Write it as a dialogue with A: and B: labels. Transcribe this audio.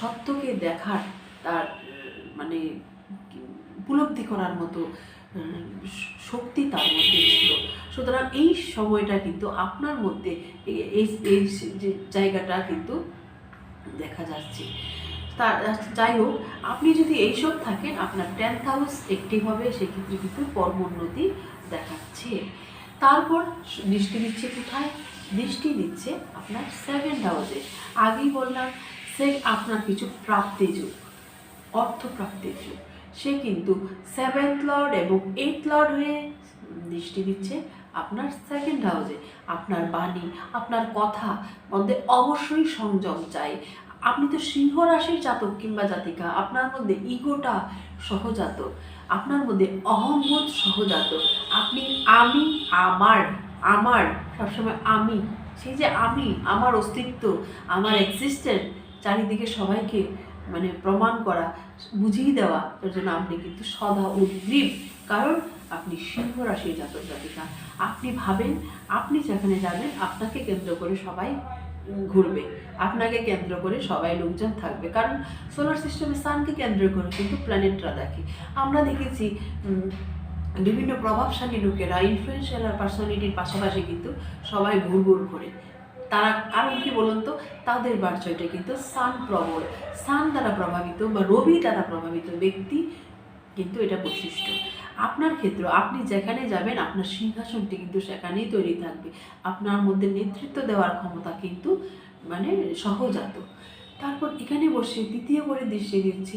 A: সত্যকে দেখার তার মানে উপলব্ধি করার মতো শক্তি তার মধ্যে ছিল। সুতরাং এই সময়টা কিন্তু আপনার মধ্যে, এই- এই যে জায়গাটা কিন্তু দেখা যাচ্ছে। তা, যাই হোক, আপনি যদি এইসব থাকেন, আপনার টেন্থ হাউস একটি হবে, সেক্ষেত্রে কিন্তু কর্মোন্নতি দেখাচ্ছে। তারপর দৃষ্টি দিচ্ছে কোথায়? দৃষ্টি দিচ্ছে আপনার সেভেন্থ হাউসে আগেই বললাম সে আপনার কিছু প্রাপ্তি যুগ অর্থ প্রাপ্তির যুগ। সে কিন্তু সেভেন্থ লর্ড এবং এইট লর্ড হয়ে দৃষ্টি দিচ্ছে আপনার সেকেন্ড হাউসে আপনার বাণী, আপনার কথা মধ্যে অবশ্যই সংযম চাই। আপনি তো সিংহ রাশির জাতক কিংবা জাতিকা, আপনার মধ্যে ইগোটা সহজাত, আপনার মধ্যে অহংবোধ সহজাত। আপনি আমি, আমার আমার, সবসময় আমি। সেই যে আমি, আমার অস্তিত্ব, আমার এক্সিস্টেন্ট চারিদিকে সবাইকে মানে প্রমাণ করা, বুঝিয়ে দেওয়া এর জন্য আপনি কিন্তু সদা উদ্গ্রীব কারণ আপনি সিংহ রাশির জাতক জাতিকা। আপনি ভাবেন, আপনি যেখানে যাবেন, আপনাকে কেন্দ্র করে সবাই ঘুরবে। আপনাকে কেন্দ্র করে সবাই লোকজন থাকবে। কারণ সোলার সিস্টেমে সানকে কেন্দ্র করে কিন্তু প্ল্যানেটরা দেখে। আমরা দেখেছি বিভিন্ন প্রভাবশালী লোকেরা ইনফ্লুয়েন্সিয়াল পার্সোনালিটির পাশাপাশি কিন্তু সবাই ঘুর ঘুর করে। তারা কারণ কি বলুন তো, তাদের বার্চয়টা কিন্তু সান প্রবল। সান দ্বারা প্রভাবিত বা রবি দ্বারা প্রভাবিত ব্যক্তি কিন্তু এটা বৈশিষ্ট্য। আপনার ক্ষেত্র, আপনি যেখানে যাবেন, আপনার সিংহাসনটি কিন্তু সেখানেই তৈরি থাকবে। আপনার মধ্যে নেতৃত্ব দেওয়ার ক্ষমতা কিন্তু মানে সহজাত। তারপর এখানে বসে দ্বিতীয় করে দৃষ্টি দিচ্ছি।